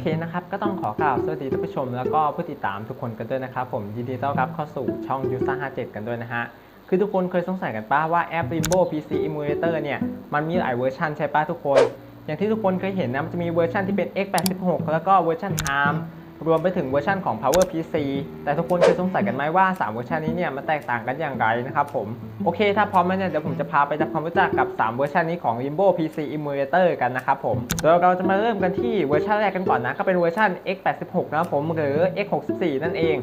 เคนะครับ ก็ต้องขอกล่าวสวัสดีท่านผู้ชม แล้วก็ผู้ติดตามทุกคนกันด้วยนะครับ ผมยินดีต้อนรับเข้าสู่ช่องยูซ่า57 กันด้วยนะฮะ คือทุกคนเคยสงสัยกันป้าว่าแอป Limbo PC Emulator เนี่ย มันมีหลายเวอร์ชันใช่ป้าทุกคน อย่างที่ทุกคนเคยเห็นนะ มันจะมีเวอร์ชันที่เป็น x86 แล้วก็เวอร์ชัน ARM รวมไปถึงเวอร์ชันของ Power PC แต่ทุกคนเคยสงสัยกันไหมว่า 3 เวอร์ชันนี้เนี่ยมันแตกต่างกันอย่างไรนะครับผม โอเค ถ้าพร้อมแล้วเนี่ยเดี๋ยวผมจะพาไปทำความรู้จักกับ 3 เวอร์ชันนี้ของ Limbo PC Emulator กันนะครับผม โดยเราจะมาเริ่มกันที่เวอร์ชันแรกกันก่อนนะก็เป็นเวอร์ชัน x86 นะครับผมหรือ x64 นั่นเอง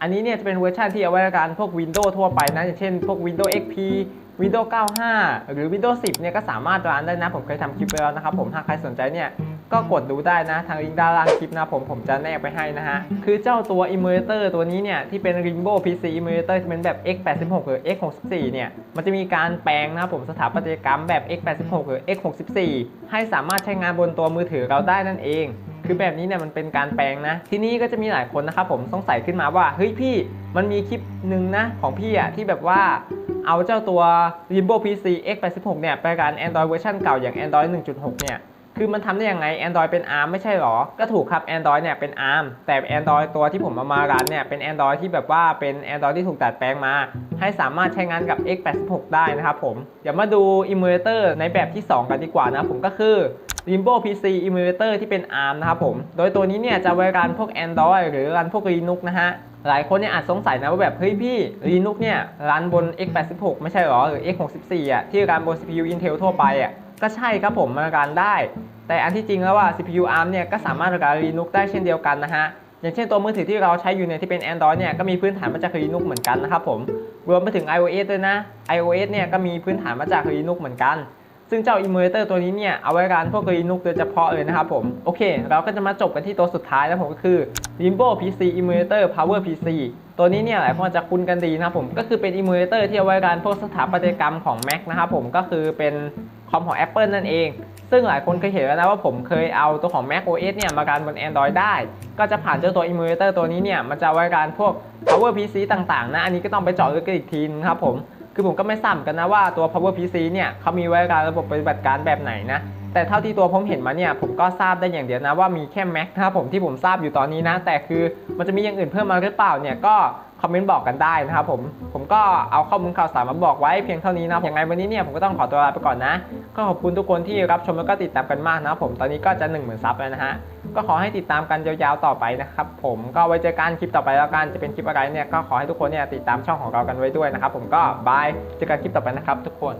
อันนี้เนี่ยจะเป็นเวอร์ชันที่เอาไว้การพวก Windows ทั่วไปนะอย่างเช่น พวก Windows XP Windows 95 หรือ Windows 10 เนี่ยก็สามารถรันได้นะ ผมเคยทำคลิปไปแล้วนะครับผมถ้าใครสนใจเนี่ย ก็กดดูได้นะทางลิงก์ด้านล่างคลิปนะผมผมจะแนบไปให้นะฮะ คือเจ้าตัว Emulator ตัวนี้เนี่ยที่เป็น Rainbow PC Emulator ที่เป็นแบบ x86 หรือ x64 เนี่ยมันจะมีการแปลงนะผมสถาปัตยกรรมแบบ x86 หรือ x64 ให้สามารถใช้งานบนตัวมือถือเราได้นั่นเองคือแบบนี้เนี่ยมันเป็นการแปลงนะ ทีนี้ก็จะมีหลายคนนะครับผมสงสัยขึ้นมาว่า เฮ้ยพี่มันมีคลิปหนึ่งนะ ของพี่อะที่แบบว่าเอาเจ้าตัว Rainbow PC x86 เนี่ยไปการ Android เวอร์ชันเก่าอย่าง Android 1.6 เนี่ย คือมันทำได้ยังไง Android เป็น ARM ไม่ใช่หรอ ก็ถูกครับ Android เนี่ยเป็น ARM แต่ Android ตัวที่ผมเอามารันเนี่ยเป็น Android ที่แบบว่าเป็น Android ที่ถูกดัดแปลงมา ให้สามารถใช้งานกับ x86 ได้นะครับผม เดี๋ยวมาดู Emulator ในแบบที่ 2 กันดีกว่านะผมก็คือ Limbo PC Emulator ที่เป็น ARM นะครับผม โดยตัวนี้เนี่ยจะไว้รันพวก Android หรือรันพวก Linux นะฮะหลายคนเนี่ยอาจสงสัยนะว่าแบบ เฮ้ยพี่ Linux เนี่ยรันบน x86 ไม่ใช่หรอ หรือ x64 อะที่รันบน CPU Intel ทั่วไปอะ ก็ใช่ครับผมมันรันได้ แต่อันที่จริงแล้วว่า CPU ARM เนี่ยก็สามารถรัน Linux ได้เช่นเดียวกันนะฮะ อย่างเช่นตัวมือถือที่เราใช้อยู่เนี่ยที่เป็น Android เนี่ยก็มีพื้นฐานมาจาก Linux เหมือนกันนะครับผม รวมไปถึง iOS ด้วยนะ iOS เนี่ยก็มีพื้นฐานมาจาก Linux เหมือนกัน ซึ่งเจ้า Emulator ตัวนี้เนี่ยเอาไว้รันพวก Linux โดยเฉพาะเลยนะครับผม โอเค เราก็จะมาจบกันที่ตัวสุดท้ายแล้วผมก็คือ Limbo PC Emulator Power PC ตัวนี้เนี่ยหลายคนอาจจะคุ้นกันดีนะครับผมก็คือเป็น Emulator ที่เอาไว้รันพวกสถาปัตยกรรมของ Mac นะครับผมก็คือเป็นคอมของ Apple นั่นเอง ซึ่งหลายคนเคยเห็นแล้วนะว่าผมเคยเอาตัวของ Mac OS เนี่ยมาการบน Android ได้ ก็จะผ่านเจ้าตัว Emulator ตัวนี้เนี่ยมันจะไว้การพวก Power PC ต่างๆนะอันนี้ก็ต้องไปเจาะลึกกันอีกทีนครับผมคือผมก็ไม่ซ้ำกันนะว่าตัว Power PC เนี่ยเขามีไว้การระบบปฏิบัติการแบบไหนนะ แต่เท่าที่ตัวผมเห็นมาเนี่ยผมก็ทราบได้อย่างเดียวนะว่ามีแค่ Mac นะครับผมที่ผมทราบอยู่ตอนนี้นะ แต่คือมันจะมีอย่างอื่นเพิ่มมาหรือเปล่าเนี่ยก็คอมเมนต์บอกกันได้นะครับผมผมก็เอาข้อมูลข่าวสารมาบอกไว้เพียงเท่านี้นะอย่างไรวันนี้เนี่ยผมก็ต้องขอตัวลาไปก่อนนะ ก็ขอบคุณทุกคนที่รับชมแล้วก็ติดตามกันมากนะครับผมตอนนี้ก็จะ1 0,000ซับแล้วนะฮะก็ขอให้ติดตามกันยาวๆต่อไปนะครับผมก็ไว้เจอกันคลิปต่อไปแล้วกันจะเป็นคลิปอะไรเนี่ยก็ขอให้ทุกคนเนี่ยติดตามช่องของเรากันไว้ด้วยนะครับผมก็บายเจอกันคลิปต่อไปนะครับทุกคน